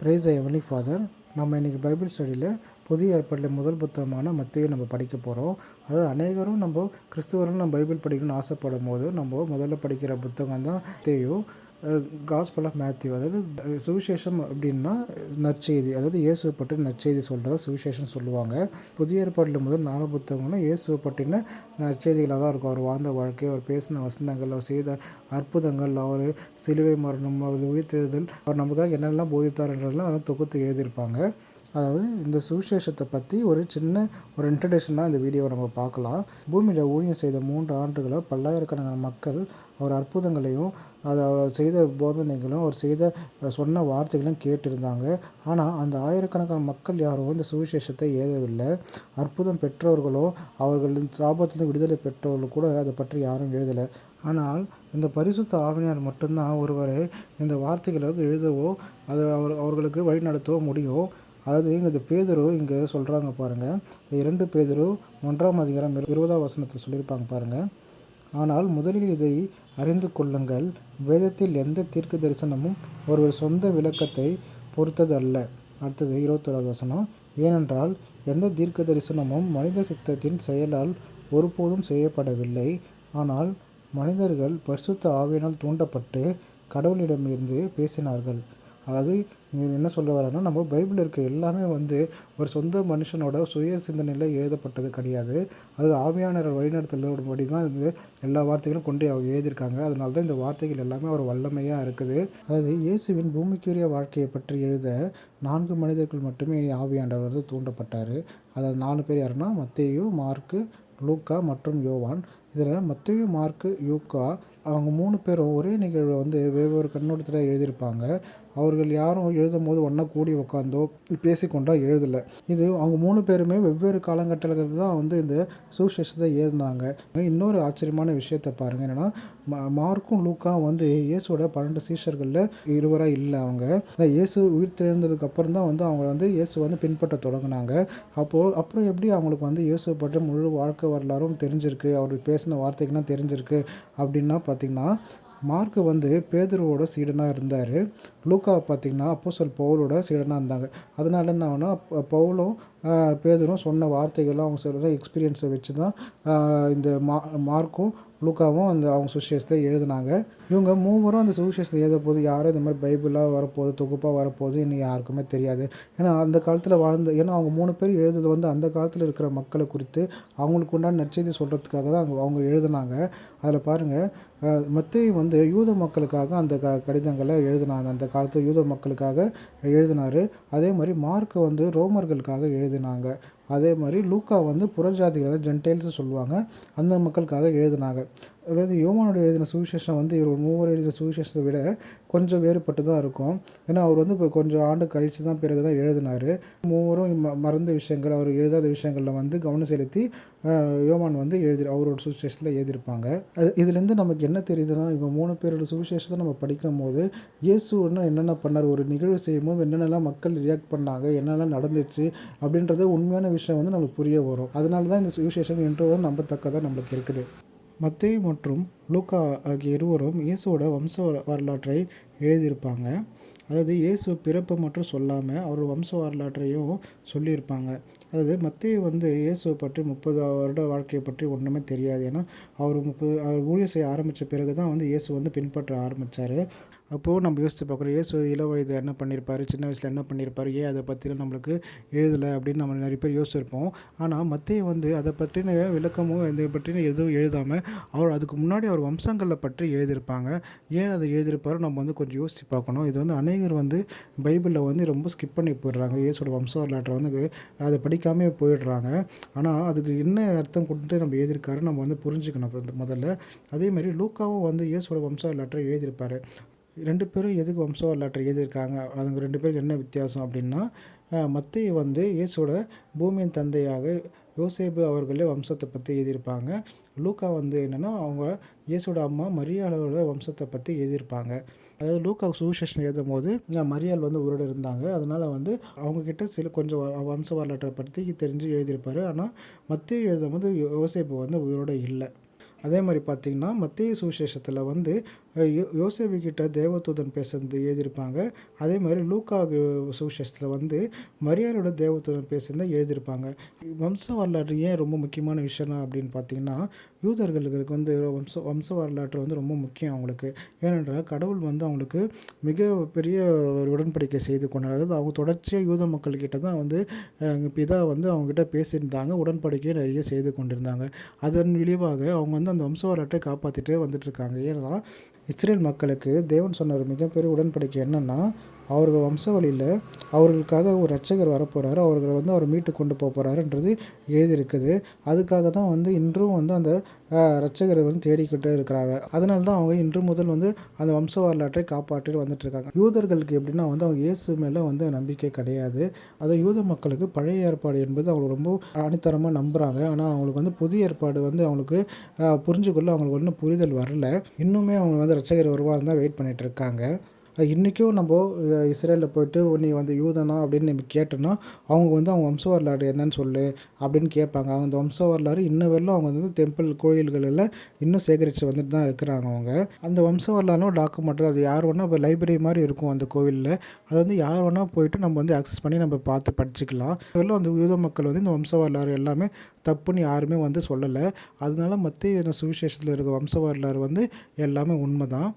Price எவனி father நம்ம இன்றைக்கி Bible ஸ்டடியில் புதிய ஏற்பாட்டில் முதல் புத்தகமான மத்தியை நம்ம படிக்க போகிறோம் அதாவது அநேகரும் நம்ம கிறிஸ்துவரும் நம்ம பைபிள் படிக்கணும்னு ஆசைப்படும் போது நம்ம முதல்ல படிக்கிற புத்தகம் தான் தேயும் காஸ்பல் ஆஃப் மேத்யூ அதாவது சுவிசேஷம் அப்படின்னா நற்செய்தி அதாவது இயேசுவை பற்றி நற்செய்தி சொல்கிறதா சுவிசேஷம் சொல்லுவாங்க. புதிய ஏற்பாட்டில் முதல் நாலு புத்தகங்களும் இயேசுவை பற்றின நற்செய்திகளாக தான் இருக்கும். அவர் வாழ்ந்த வாழ்க்கை அவர் பேசின வசனங்கள் அவர் செய்த அற்புதங்கள் அவர் சிலுவை மரணம் அவர் உயிர்த்தெழுதல் அவர் நமக்காக என்னெல்லாம் போதித்தார்ன்றதெல்லாம் அதெல்லாம் தொகுத்து எழுதியிருப்பாங்க. அதாவது இந்த சுவிசேஷத்தை பற்றி ஒரு சின்ன ஒரு இன்ட்ரடக்ஷனாக இந்த வீடியோவை நம்ம பார்க்கலாம். பூமியில் ஊழியம் செய்த மூன்று ஆண்டுகளில் பல்லாயிரக்கணக்கான மக்கள் அவர் அற்புதங்களையும் அது அவர் செய்த போதனைகளும் அவர் செய்த சொன்ன வார்த்தைகளும் கேட்டிருந்தாங்க. ஆனால் அந்த ஆயிரக்கணக்கான மக்கள் யாரும் இந்த சுவிசேஷத்தை ஏதவில்லை. அற்புதம் பெற்றவர்களோ அவர்களின் சாபத்திலிருந்து விடுதலை பெற்றவர்கள் கூட அதை பற்றி யாரும் எழுதலை. ஆனால் இந்த பரிசுத்த ஆவினியார் மட்டும்தான் ஒருவரை இந்த வார்த்தைகளுக்கு எழுதவோ அது அவர் அவர்களுக்கு வழிநடத்தவோ முடியும். அதாவது இங்கே இந்த பேதுரு இங்கே சொல்கிறாங்க பாருங்கள் இரண்டு பேதுரு ஒன்றாம் அதிகாரம் இருபதாம் வசனத்தில் சொல்லியிருப்பாங்க பாருங்கள் ஆனால் முதலில் இதை அறிந்து கொள்ளுங்கள். வேதத்தில் எந்த தீர்க்க தரிசனமும் ஒருவர் சொந்த விளக்கத்தை பொறுத்தது அல்ல அடுத்தது இருபத்தோராவது வசனம். ஏனென்றால் எந்த தீர்க்க தரிசனமும் மனித சித்தத்தின் செயலால் ஒருபோதும் செய்யப்படவில்லை. ஆனால் மனிதர்கள் பரிசுத்த ஆவியினால் தூண்டப்பட்டு கடவுளிடமிருந்து பேசினார்கள். அதாவது இது என்ன சொல்ல வரேன்னா நம்ம பைபிளில் இருக்க எல்லாமே வந்து ஒரு சொந்த மனுஷனோட சுய சிந்தனையில் எழுதப்பட்டது கிடையாது. அது ஆவியானவர் வழிநடத்தலோட தான் இது எல்லா வார்த்தைகளும் கொண்டு அவங்க எழுதியிருக்காங்க. அதனால தான் இந்த வார்த்தைகள் எல்லாமே ஒரு வல்லமையாக இருக்குது. அதாவது இயேசுவின் பூமிக்குரிய வாழ்க்கையை பற்றி எழுத நான்கு மனிதர்கள் மட்டுமே ஆவியாண்டவர் வந்து தூண்டப்பட்டார். அதாவது நாலு பேர் யாருன்னா மத்தேயு மார்க்கு லூக்கா மற்றும் யோவான். இதில் மத்திய மார்க்கு யூக்கா அவங்க மூணு பேரும் ஒரே நிகழ்வை வந்து வெவ்வேறு கண்ணோட்டத்தில் எழுதியிருப்பாங்க. அவர்கள் யாரும் எழுதும் போது ஒன்றா கூடி உட்காந்தோ பேசிக்கொண்டோ எழுதலை. இது அவங்க மூணு பேருமே வெவ்வேறு காலகட்டத்தில் தான் வந்து இந்த சுவிசேஷத்தை எழுதினாங்க இன்னொரு ஆச்சரியமான விஷயத்தை பாருங்கள் என்னென்னா மார்க்கும் லூக்கா வந்து இயேசுவோட பன்னெண்டு சீஷர்களில் இருவராக இல்லை அவங்க. இயேசு உயிர் தெழுந்ததுக்கு அப்புறம் தான் வந்து அவங்க வந்து இயேசு வந்து பின்பற்ற தொடங்கினாங்க. அப்போது அப்புறம் எப்படி அவங்களுக்கு வந்து இயேசு பற்றி முழு வாழ்க்கை வரலாறும் தெரிஞ்சிருக்கு? அவர் பேசின வார்த்தைகள்லாம் தெரிஞ்சிருக்கு அப்படின்னா பார்த்திங்கன்னா மார்க்கு வந்து பேதுருவோட சீடனாக இருந்தார். லூக்கா பார்த்திங்கன்னா அப்போ சொல் பவுலோட சீடனாக இருந்தாங்க. அதனால என்ன ஆகுனா பவுலும் பேதரும் சொன்ன வார்த்தைகளும் அவங்க சொல்கிற எக்ஸ்பீரியன்ஸை வச்சு தான் இந்த மா மார்க்கும் லூக்காவும் அந்த அவங்க சுவிசேஷத்தை எழுதினாங்க. இவங்க மூவரும் அந்த சுவிசேஷத்தை எழுத போது யாரும் இந்த மாதிரி பைபிளாக வரப்போகுது தொகுப்பாக வரப்போகுது இன்னும் யாருக்குமே தெரியாது. ஏன்னா அந்த காலத்தில் வாழ்ந்த ஏன்னா அவங்க மூணு பேர் எழுதுது வந்து அந்த காலத்தில் இருக்கிற மக்களை குறித்து அவங்களுக்கு உண்டான நற்செய்தி சொல்கிறதுக்காக தான் அவங்க அவங்க எழுதுனாங்க. அதில் பாருங்கள் மத்தையும் வந்து யூத மக்களுக்காக அந்த க கடிதங்களை எழுதினாங்க அந்த காலத்து யூத மக்களுக்காக எழுதினார். அதே மாதிரி மார்க் வந்து ரோமர்களுக்காக எழுதினாங்க. அதே மாதிரி லூக்கா வந்து புறஜாதிகளை ஜென்டைல்ஸ் சொல்லுவாங்க. அந்த மக்களுக்காக எழுதினாங்க. அதாவது யோமானோட எழுதின சுவிசேஷம் வந்து இவர் மூவர் எழுதின சுவிசேஷத்தை விட கொஞ்சம் வேறுபட்டு தான் இருக்கும். ஏன்னா அவர் வந்து இப்போ கொஞ்சம் ஆண்டு கழித்து தான் பிறகு தான் எழுதினார். மூவரும் ம மறந்த விஷயங்கள் அவர் எழுதாத விஷயங்களில் வந்து கவனம் செலுத்தி யோமான் வந்து எழுதி அவரோட சுவிசேஷத்தில் எழுதியிருப்பாங்க. அது இதுலேருந்து நமக்கு என்ன தெரியுதுன்னா இப்போ மூணு பேரோட சுவிசேஷத்தை நம்ம படிக்கும் போது இயேசுன்னா என்னென்ன பண்ணார் ஒரு நிகழ்வு செய்யும்போது என்னென்னலாம் மக்கள் ரியாக்ட் பண்ணாங்க என்னென்னலாம் நடந்துச்சு அப்படின்றது உண்மையான விஷயம் வந்து நம்மளுக்கு புரிய வரும். அதனால தான் இந்த சுவிசேஷம் என்றும் நம்பத்தக்கதாக நம்மளுக்கு இருக்குது. மத்தேயு மற்றும் லூக்கா ஆகிய இருவரும் இயேசுவோட வம்ச வரலாற்றை எழுதியிருப்பாங்க. அதாவது இயேசு பிறப்பு மட்டும் சொல்லாமல் அவர் வம்ச வரலாற்றையும் சொல்லியிருப்பாங்க. அதாவது மத்திய வந்து இயேசுவை பற்றி முப்பது வருட வாழ்க்கையை பற்றி ஒன்றுமே தெரியாது. ஏன்னா அவர் முப்பது அவர் ஊழியர் செய்ய ஆரம்பித்த பிறகு தான் வந்து இயேசு வந்து பின்பற்ற ஆரம்பித்தார் அப்போது நம்ம யோசித்து பார்க்குறோம் ஏசு இள வயது என்ன பண்ணியிருப்பாரு சின்ன வயசில் என்ன பண்ணியிருப்பார் ஏன் அதை பற்றிலாம் நம்மளுக்கு எழுதலை? அப்படின்னு நம்ம நிறைய பேர் யோசிச்சிருப்போம். ஆனால் மத்திய வந்து அதை பற்றின விளக்கமும் இதை பற்றின எதுவும் எழுதாமல் அவர் அதுக்கு முன்னாடி அவர் வம்சங்களை பற்றி எழுதியிருப்பாங்க. ஏன் அதை எழுதியிருப்பாரோ? நம்ம வந்து கொஞ்சம் யோசித்து பார்க்கணும். இது வந்து அநேகர் வந்து பைபிளில் வந்து ரொம்ப ஸ்கிப் பண்ணி போயிடுறாங்க. இயேசோட வம்ச வரலாற்றை வந்து அதை படிக்காமே போயிடுறாங்க. ஆனால் அதுக்கு என்ன அர்த்தம் கொடுத்துட்டு நம்ம எழுதியிருக்காரு நம்ம வந்து புரிஞ்சுக்கணும். முதல்ல அதே மாதிரி லூக்காவும் வந்து இயேசோட வம்ச வரலாற்றை எழுதியிருப்பாரு. ரெண்டு பேரும் எதுக்கு வம்ச வரலாற்றை எழுதியிருக்காங்க? அதுங்க ரெண்டு பேருக்கு என்ன வித்தியாசம் அப்படின்னா மத்திய வந்து இயேசோட பூமியின் தந்தையாக யோசேபு அவர்களே வம்சத்தை பற்றி எழுதியிருப்பாங்க. லூக்கா வந்து என்னென்னா அவங்க இயேசோட அம்மா மரியாளோட வம்சத்தை பற்றி எழுதியிருப்பாங்க. அதாவது லூக்கா சுவிசேஷன் எழுதும் போது மரியாள் வந்து உருட இருந்தாங்க. அதனால் வந்து அவங்கக்கிட்ட சில கொஞ்சம் வம்ச வரலாற்றை பற்றி தெரிஞ்சு எழுதியிருப்பார். ஆனால் மத்திய எழுதும் போது யோசேப்பு வந்து உயிரோட இல்லை. அதே மாதிரி பார்த்திங்கன்னா மத்திய சுவிசேஷத்தில் வந்து யோ யோசேபிக்கிட்ட கிட்ட தேவதூதன் பேசுறது எழுதியிருப்பாங்க. அதே மாதிரி லூக்கா சுவிசேஷத்தில் வந்து மரியாதையோட தேவதூதன் பேசுறது எழுதியிருப்பாங்க. வம்ச வரலாறு ஏன் ரொம்ப முக்கியமான விஷயம்னா அப்படின்னு பார்த்தீங்கன்னா யூதர்களுக்கு வந்து வம்ச வம்ச வரலாற்று வந்து ரொம்ப முக்கியம் அவங்களுக்கு. ஏனென்றால் கடவுள் வந்து அவங்களுக்கு மிக பெரிய ஒரு உடன்படிக்கை செய்து கொண்டார். அதாவது அவங்க தொடர்ச்சியாக யூத மக்கள்கிட்ட தான் வந்து பிதா வந்து அவங்ககிட்ட பேசியிருந்தாங்க உடன்படிக்கையை நிறைய செய்து கொண்டிருந்தாங்க. அதன் விளைவாக அவங்க வந்து அந்த வம்ச வரலாற்றை காப்பாற்றிட்டே வந்துட்டு இருக்காங்க. ஏன்னா இஸ்ரேல் மக்களுக்கு தேவன் சொன்ன ஒரு மிகப்பெரிய உடன்படிக்கை என்னென்னா அவர்கள் வம்சவழியில் அவர்களுக்காக ஒரு ரட்சகர் வரப்போகிறாரு அவர்களை வந்து அவர் மீட்டு கொண்டு போக போகிறாருன்றது எழுதியிருக்குது. அதுக்காக தான் வந்து இன்றும் வந்து அந்த ரட்சகரை வந்து தேடிக்கிட்டே இருக்கிறாங்க. அதனால தான் அவங்க இன்று முதல் வந்து அந்த வம்ச வரலாற்றை காப்பாற்றிட்டு வந்துட்டுருக்காங்க யூதர்களுக்கு எப்படின்னா வந்து அவங்க இயேசு மேலே வந்து நம்பிக்கை கிடையாது. அது யூத மக்களுக்கு பழைய ஏற்பாடு என்பது அவங்களுக்கு ரொம்ப அணித்தரமாக நம்புகிறாங்க ஆனால் அவங்களுக்கு வந்து புதிய ஏற்பாடு வந்து அவங்களுக்கு புரிஞ்சுக்கொள்ள அவங்களுக்கு ஒன்றும் புரிதல் வரல. இன்னுமே அவங்க வந்து ரட்சகர் வருவார் தான் வெயிட் பண்ணிகிட்டு இருக்காங்க. இன்றைக்கும் நம்ம இஸ்ரேலில் போயிட்டு நீ வந்து யூதனா? அப்படின்னு நம்ம கேட்டோன்னா அவங்க வந்து அவங்க வம்ச வரலாறு என்னன்னு சொல்லு அப்படின்னு கேட்பாங்க. அவங்க அந்த வம்ச வரலாறு இன்ன வரலும் அவங்க வந்து டெம்பிள் கோயில்களில் இன்னும் சேகரித்து வந்துட்டு தான் இருக்கிறாங்க அவங்க. அந்த வம்ச வரலாறும் டாக்குமெண்ட் அது யார் வேணால் இப்போ லைப்ரரி மாதிரி இருக்கும் அந்த கோவிலில். அது வந்து யார் வேணால் போயிட்டு நம்ம வந்து அக்சஸ் பண்ணி நம்ம பார்த்து படிச்சுக்கலாம். இதெல்லாம் அந்த யூத மக்கள் வந்து இந்த வம்ச வரலாறு எல்லாமே தப்புன்னு யாருமே வந்து சொல்லலை. அதனால மத்திய சுவிசேஷத்தில் இருக்க வம்ச வரலாறு வந்து எல்லாமே உண்மை தான்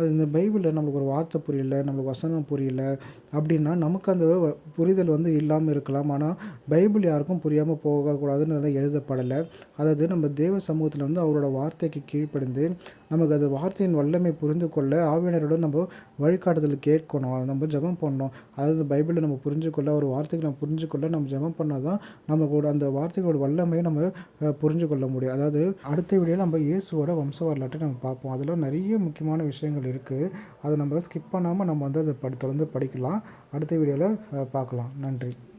அது இந்த பைபிளில் நம்மளுக்கு ஒரு வார்த்தை புரியல நம்மளுக்கு வசனம் புரியல அப்படின்னா நமக்கு அந்த வ- புரிதல் வந்து இல்லாமல் இருக்கலாம். ஆனால் பைபிள் யாருக்கும் புரியாமல் போகக்கூடாதுன்னு எழுதப்படலை. அதாவது நம்ம தேவ சமூகத்தில் வந்து அவரோட வார்த்தைக்கு கீழ்ப்படிந்து நமக்கு அது வார்த்தையின் வல்லமை புரிந்து கொள்ள ஆவியினரோட நம்ம வழிகாட்டுதல் கேட்கணும். நம்ம ஜெபம் பண்ணணும். அதாவது பைபிளை நம்ம புரிஞ்சுக்கொள்ள ஒரு வார்த்தைக்கு நம்ம புரிஞ்சுக்கொள்ள நம்ம ஜபம் பண்ணால் தான் நமக்கு அந்த வார்த்தைகளோட வல்லமையை நம்ம புரிஞ்சு கொள்ள முடியும். அதாவது அடுத்த வீடியோ நம்ம இயேசுவோட வம்ச வரலாற்றை நம்ம பார்ப்போம். அதில் நிறைய முக்கியமான விஷயங்கள் இருக்குது அதை நம்ம ஸ்கிப் பண்ணாமல் நம்ம வந்து அதை படி தொடர்ந்து படிக்கலாம். அடுத்த வீடியோவில் பார்க்கலாம். நன்றி.